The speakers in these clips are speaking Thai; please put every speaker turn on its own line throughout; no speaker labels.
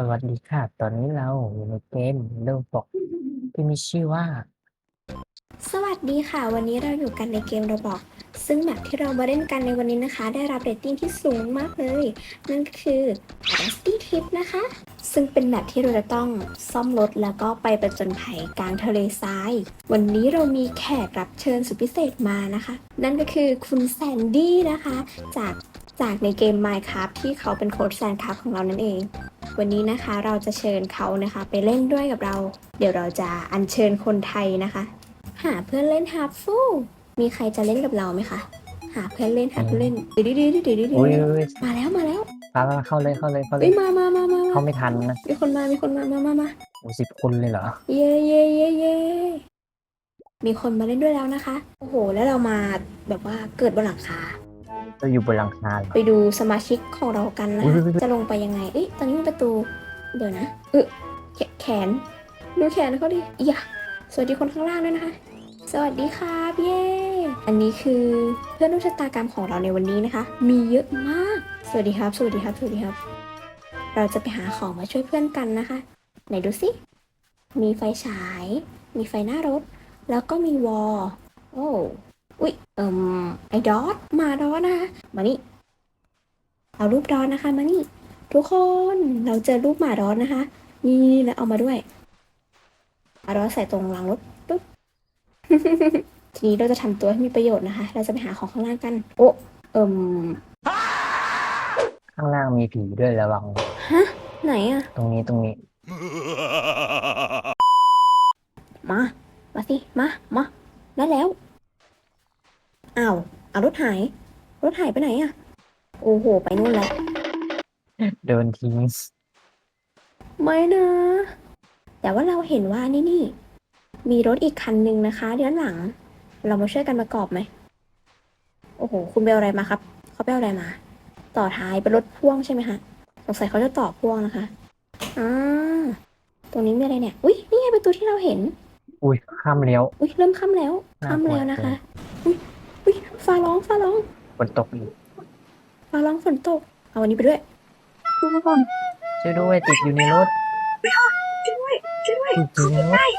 สวัสดีค่ะ ตอนนี้เราอยู่ในเกมเริ่มบอกที่มีชื่อว่า
สวัสดีค่ะ วันนี้เราอยู่กันในเกมระบอก ซึ่งแมปที่เรามาเล่นกันในวันนี้นะคะ ได้รับเรตติ้งที่สูงมากเลย นั่นก็คือ Rusty Trip นะคะ ซึ่งเป็นแมปที่เราจะต้องซ่อมรถแล้วก็ไปประจนภัยกลางทะเลทราย วันนี้เรามีแขกรับเชิญสุดพิเศษมานะคะ นั่นก็คือคุณแซนดี้นะคะ จากจากในเกม Minecraft ที่เขาเป็นโค้ชแซนคราฟของเรานั่นเอง วันนี้นะคะเราจะเชิญเขานะคะ ไปเล่นด้วยกับเรา เดี๋ยวเราจะอัญเชิญคนไทยนะคะ หาเพื่อนเล่นฮับฟูมีใครจะเล่นกับเราไหมคะหาเพื่อนเล่นหาเพื่อนเล่นดื้อดื้อดื้อดื้อดื้อ
โอ้ย
มาแล้วมาแล้ว
ป้าป้าเข้าเลยเข้าเลยเข้าเล
เอ้
ย
ยมามามามามา
เข้าไม่ทันนะ
มีคนมามีคนมามามามา
โอ้สิบคนเลยเหรอ
เย่เย่เย่เย่มีคนมาเล่นด้วยแล้วนะคะ โอ้โห แล้วเรามาแบบว่าเกิดบนหลังคา
เราอยู่บนหลังคาเหรอ
ไปดูสมาชิกของเรากันนะ
อุ๊ย
คะ
อุ๊ยอุ๊ย
จะลงไปยังไง เอ้ยตอนนี้มีประตู เดี๋ยวนะเออแขแขน ดูแขนเขาดิอย่าสวัสดีคนข้างล่างด้วยนะคะ สวัสดีครับเย้อันนี้คือเพื่อนร่วมชะตากรรมของเราในวันนี้นะคะ มีเยอะมาก สวัสดีครับ สวัสดีครับ สวัสดีครับ เราจะไปหาของมาช่วยเพื่อนกันนะคะ ไหนดูสิ มีไฟฉาย มีไฟหน้ารถ แล้วก็มีวอลโอ้ อุ๊ยเอิมไอ้ดอทมาดอทนะคะมานี่เอารูปดอทนะคะมานี่ ทุกคนเราเจอรูปหมาดอทนะคะ นี่แล้วเอามาด้วยเอาดอทใส่ตรงหลังรถปุ๊บทีนี้เราจะทำตัวให้มีประโยชน์นะคะ เราจะไปหาของข้างล่างกัน โอ้เอิม
ข้างล่างมีผีด้วยระวัง
ไหนอะ
ตรงนี้ตรงนี้
มา มาสิ มา มาได้แล้ว อ้าวเอารถหาย รถหายไปไหนอะโอ้โห ไปนู่นแล้ว
เดินทิ้ง
ไม่นะ แต่ว่าเราเห็นว่านี่นี่ มีรถอีกคันหนึ่งนะคะด้านหลัง เรามาช่วยกันประกอบไหม โอ้โห คุณไปเอาอะไรมาครับ เขาไปเอาอะไรมา ต่อท้ายเป็นรถพ่วงใช่ไหมคะสงสัยเขาจะต่อพ่วงนะคะอ่าตรงนี้มีอะไรเนี่ย อุ้ยนี่ไงประตูที่เราเห็น
อุ้ยข้ามเลี้ยว
อุ้ยเริ่มค่ำแล้ว
น่า
ค่ำ
กลัว
แล้วนะคะอุ้ยอุ้ย ฟ้าร้องฟ้าร้อง
ฝนตกอีก
ฟ้าร้องฝนตก เอาวันนี้ไปด้วย
ช่วยด้วยติดอยู่ในรถ
ช่วยด้วยช่วยด้วย
ติดอยู่ในรถ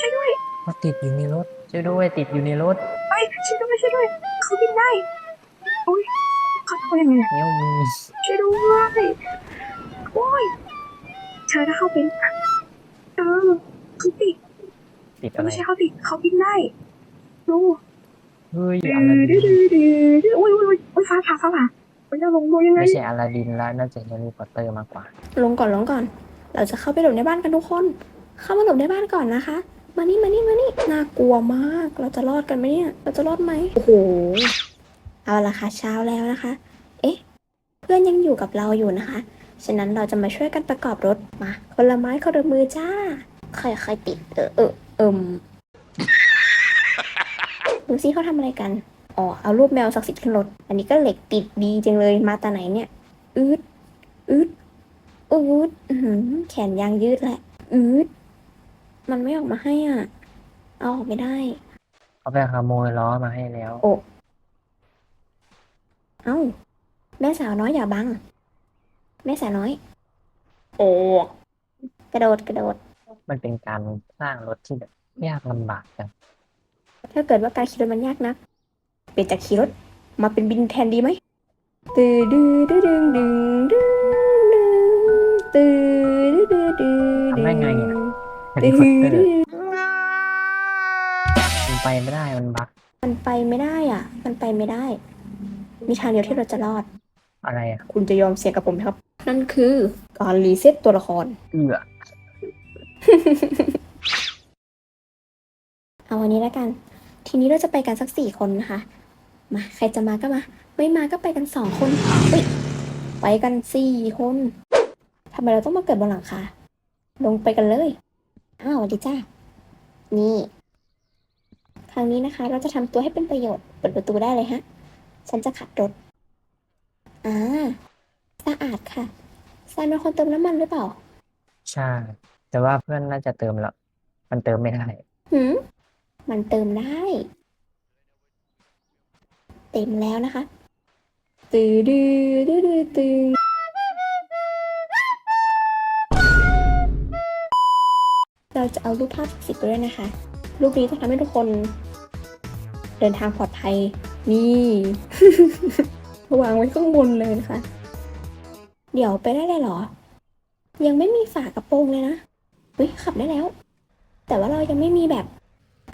ช่วยด้วย
เขาติดอยู่ในรถช่วยด้วยติดอยู่ในรถ
ช่วยด้วยช่วยด้วยเขาบินได้อุ้ยเขาทำยังไง
เนี้ยมี
ช่วยด้วยโอ้ยเธอถ้าเขาเป็นเออเขาติด
ติดอะไร
ไม่ใช่เขาติดเขาบินได้ดู
เฮ้ย
ดื้อ
อาลา
ดื้
ดิ
อนดื้อดื้อดื้ออุ้ยอุ้ยอุ้ยอุ้ยฟ้าผ่าฟ้าผ่ามันจะลงดูยังไง
ไม่ใช่อาลาดินแล้วน่าจะเฮลิคอปเตอร์มากกว่า
ลงก่อนลงก่อน เราจะเข้าไปหลบในบ้านกันทุกคน เข้ามาหลบในบ้านก่อนนะคะ มานี่มานี่มานี่น่ากลัวมาก เราจะรอดกันไหมเนี่ย เราจะรอดไหมโอ้โห เอาละค่ะเช้าแล้วนะคะ เอ๊ะ เพื่อนยังอยู่กับเราอยู่นะคะ ฉะนั้นเราจะมาช่วยกันประกอบรถมา คนละไม้คนละมือจ้า ค่อยๆติด เออเออเอิม ดูซิเขาทำอะไรกัน อ๋อ เอารูปแมวศักดิ์สิทธิ์ขึ้นรถ อันนี้ก็เหล็กติดดีจังเลย มาตาไหนเนี่ย อืด อืด อืดอื้อหือแขนยางยืดแหละ อืด มันไม่ออกมาให้อะ เอาออกไม่ได้
เขาไปขโมยล้อมาให้แล้ว
เอ้า แม่สาวน้อยอย่าบัง แม่สาวน้อย โอ้ กระโดดกระโดด
มันเป็นการสร้างรถที่แบบยากลำบากจัง
ถ้าเกิดว่าการขี่รถมันยากนักเปลี่ยนจากขี่รถมาเป็นบินแทนดีไหมตือดื้อดื้อดึงดึงดึงดึงตือดื้อดื้อดื้อ
ทำได้ไงอะเฮ
ดื้
ลิ
อ
คอปเตอ
ดื้
ร์
อ
มันไปไม่ได้มันบัก
มันไปไม่ได้อะ มันไปไม่ได้ มีทางเดียวที่เราจะรอด
อะไรอะ
คุณจะยอมเสียกับผมไหมครับ นั่นคือการรีเซ็ตตัวละคร
เอื้อ
เอาวันนี้แล้วกัน ทีนี้เราจะไปกันสักสี่คนนะคะ มาใครจะมาก็มา ไม่มาก็ไปกันสองคนเฮ้ยไปกันสี่คนทำไมเราต้องมาเกิดบนหลังคาลงไปกันเลยอ้าวสวัสดีจ้านี่ครั้งนี้นะคะ เราจะทำตัวให้เป็นประโยชน์เปิดประตูได้เลยฮะ ฉันจะขับรถอ่าสะอาดค่ะซานเป็นคนเติมน้ำมันหรือเปล่า
ใช่ แต่ว่าเพื่อนน่าจะเติมแล้ว มันเติมไม่ได้
หืม มันเติมได้ เต็มแล้วนะคะตือดือดืดตือเราจะเอารูปภาพสิบด้วยนะคะ รูปนี้จะทำให้ทุกคน เดินทางปลอดภัย นี่วางไว้ข้างบนเลยนะคะ เดี๋ยวไปได้เลยหรอ ยังไม่มีฝากระโปรงเลยนะเฮ้ยขับได้แล้ว แต่ว่าเรายังไม่มีแบบ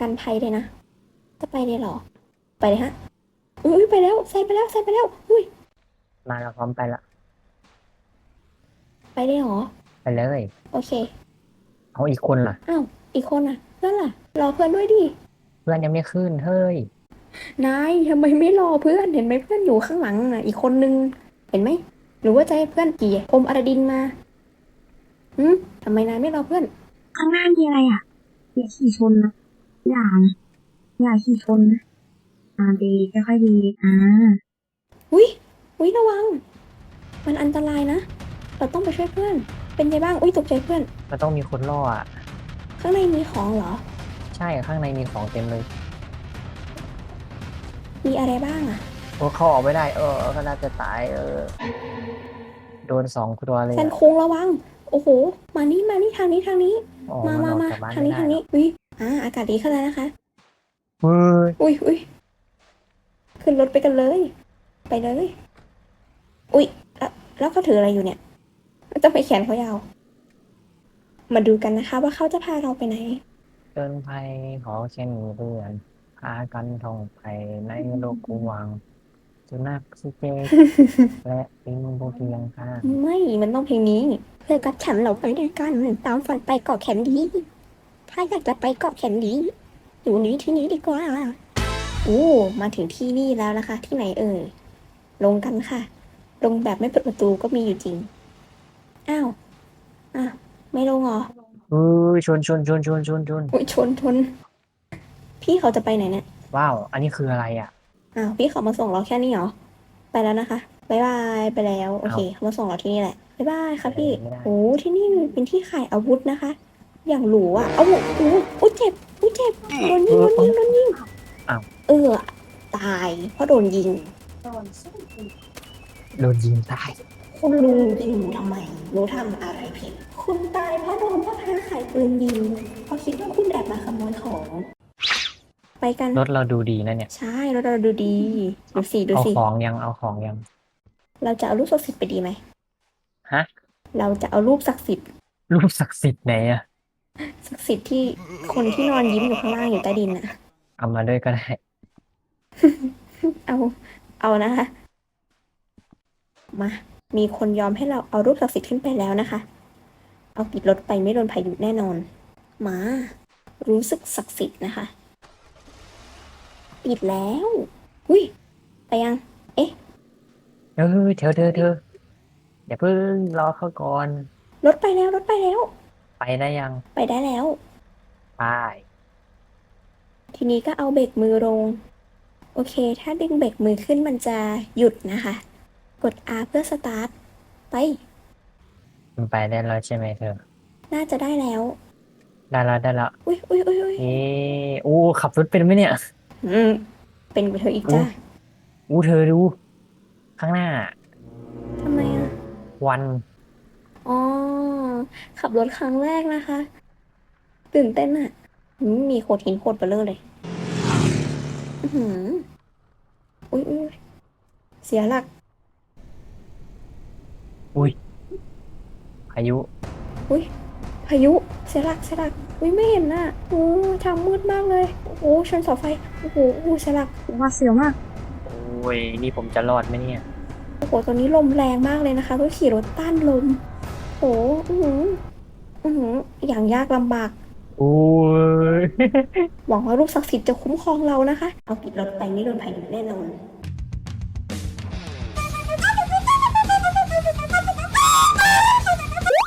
กันภัยเลยนะ จะไปเลยเหรอ ไปเลยฮะ อุ้ยไปแล้วใส่ไปแล้วใส่ไปแล้ว อุ้ย
มาเราพร้อมไปละ
ไปเลยเหรอ
ไปเลย
โอเค
เอาอีกคนล่ะ
อ้าว อีกคนอะเพื่อนล่ะ รอเพื่อนด้วยดิ
เพื่อนยังไม่ขึ้น เฮ้ย
นายทำไมไม่รอเพื่อน เห็นไหมเพื่อนอยู่ข้างหลังน่ะ อีกคนนึง เห็นไหม หรือว่าจะให้เพื่อนกี่พรมอรดินมาหืมทำไมนายไม่รอเพื่อน
ข้างหน้ามีอะไรอะอย่าขี่ชนนะ อย่านะอย่าขี่ชนนะอ่าดีค่อยๆดีอ่า
อุ้ยอุ้ยระวัง มันอันตรายนะ เราต้องไปช่วยเพื่อน เป็นไงบ้าง อุ้ยตกใจเพื่อน
มันต้องมีคนล่ออะ
ข้างในมีของเหรอ
ใช่ข้างในมีของเต็มเลย
มีอะไรบ้างอะ
โอ้เข้าออกไม่ได้ เออก็น่าจะตาย เออ โดนสองตัวเลย
แซน
อะ
คงระวัง โอ้โห มานี่มานี่ทางนี้ทางนี้
อ๋อ
มา
มัน
มา
ออก
มา
จากบ้าน
ทาง
ไม่
นี้
ได้
ทาง
หร
นี้
อก
อุ้ย อ่าอากาศดีขึ้นแล้วนะคะ
เฮ้ย
อุ้ยอุ้ยขึ้นรถไปกันเลย ไปเลย อุ้ยแล้วแล้วเขาถืออะไรอยู่เนี่ยต้องไปแขนเขายาว มาดูกันนะคะ ว่าเขาจะพาเราไปไหน
เดินภัยขอเช่นเพื่อนพากันท่องไปในโลกกว้างสุนัขสิเจและปิงโบเกียงค่ะ
ไม่ มันต้องเพลงนี้ เพื่อกับฉันเราไปด้วยกันตามฝันไปเกาะแขนดี ถ้าอยากจะไปเกาะแขนดีอยู่นี้ที่นี้ดีกว่าโอ้มาถึงที่นี่แล้วนะคะ ที่ไหนเอ่ยลงกันค่ะ ลงแบบไม่เปิดประตูก็มีอยู่จริง อ้าวอะไม่ลงเหรอ
เฮ้ยชนชนชนชนชนชน
อุ้ยชนชนพี่เขาจะไปไหนเนี่ย
ว้าว อันนี้คืออะไรอะ
อ้าวพี่เขามาส่งเราแค่นี้เหรอไปแล้วนะคะบายบายไปแล้ว โอเคเขามาส่งเราที่นี่แหละบายบายค่ะพี่
ไม่ได้
โอ้ที่นี่เป็นที่ขายอาวุธนะคะ อย่างหรูอะ เอาโอ้โหอุ๊ยเจ็บอุ้ยเจ็บ โดนยิง โดนยิง โดนยิง
อ้าว
เออ ตาย เพราะโดนยิง
โดนยิงตาย
คุณลุงยิงหนูทำไมหนูทำอะไรผิด คุณตายเพราะโดนพ่อค้าขายปืนยิงเพราะคิดว่าคุณแอบมาขโมยของ ไปกัน
รถเราดูดีนะเนี่ย
ใช่รถเราดูดี ดูสิ ดู
เอา
สิ
ของยังเอาของยัง
เราจะเอารูปศักดิ์สิทธิ์ไปดีไหม
ฮะ
เราจะเอารูปศักดิ์สิทธิ์
รูปศักดิ์สิทธิ์ไหนอะ
ศักดิ์สิทธิ์ที่คนที่นอนยิ้มอยู่ข้างล่างอยู่ใต้ดินน่ะ
เอามาด้วยก็ได้
เอา เอานะคะ มา มีคนยอมให้เราเอารูปศักดิ์สิทธิ์ขึ้นไปแล้วนะคะ เอาติดรถไปไม่โดนพายุแน่นอน มา รู้สึกศักดิ์สิทธิ์นะคะ ปิดแล้ว อุ้ย ไปยัง
เออเธอเธอเธออย่าเพิ่งรอเขาก่อน
รถไปแล้วรถไปแล้ว
ไปได้ยัง
ไปได้แล้ว
ไป
ทีนี้ก็เอาเบรกมือลง โอเค ถ้าดึงเบรกมือขึ้นมันจะหยุดนะคะ กด R เพื่อสตาร์ท ไป
มันไปได้แล้วใช่ไหมเธอ
น่าจะได้แล้ว
ได้แล้วได้แล้ว
อุ้ยอุ้ยอุ้ยอุ้ย
เอ๊ะอู้ขับรถเป็นไหมเนี่ย
อืมเป็นไปเธออีกจ้า
อู้เธอดู ข้างหน้า
ทำไมอะ
วัน
อ๋อ ขับรถครั้งแรกนะคะ ตื่นเต้นอะอืมมีโขดหินโขดเบลเลอร์เลยอือหืออุ้ยอุ้ยเสียหลัก
พายุ
พายุ เสียหลักเสียหลัก อุ้ยไม่เห็นน่ะโอ้ทางมืดมากเลย โอ้โหชนเสาไฟโอ้โหโอ้โหเสียหลัก
ว่าเสียวมาก
โอ้ย นี่ผมจะรอดไหมเนี่ย
โอ้โหตอนนี้ลมแรงมากเลยนะคะต้องขี่รถต้านลม โอ้โหอือหืออือหืออย่างยากลำบาก
โอ้ย
หวังว่ารูปศักดิ์สิทธิ์จะคุ้มครองเรานะคะ เอาติดรถไปไม่โดนพายุแน่นอน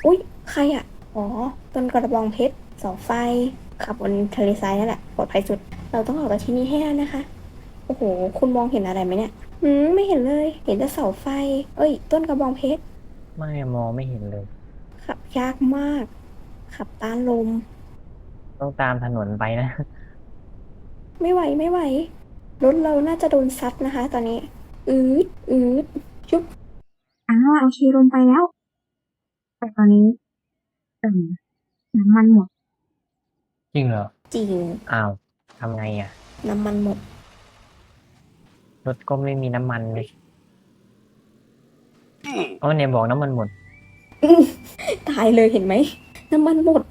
อุ๊ย ใครอะ อ๋อ ต้นกระบองเพชรเสาไฟ ขับบนทะเลทรายนั่นแหละปลอดภัยสุด เราต้องออกจากที่นี่ให้ได้นะคะ โอ้โห คุณมองเห็นอะไรไหมเนี่ยอืมไม่เห็นเลย เห็นแต่เสาไฟ เอ้ย ต้นกระบองเพชร
ไม่มองไม่เห็นเลย
ขับยากมาก ขับต้านลม
ต้องตามถนนไปนะ
ไม่ไหวไม่ไหว รถเราน่าจะโดนซัดนะคะ ตอนนี้ อืดอืดจุ๊บ
อ่าโอเคลงไปแล้ว แต่ตอนนี้เอ่มน้ำมันหมด
จริงเหรอ
จริง
อ้าวทำไงอะ
น้ำมันหมด
รถก็ไม่มีน้ำมันเลยอ๋อเนี่ยบอกน้ำมันหมด
ตายเลยเห็นไหมน้ำมันหมด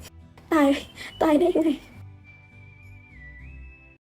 ตาย ตายได้ยังไง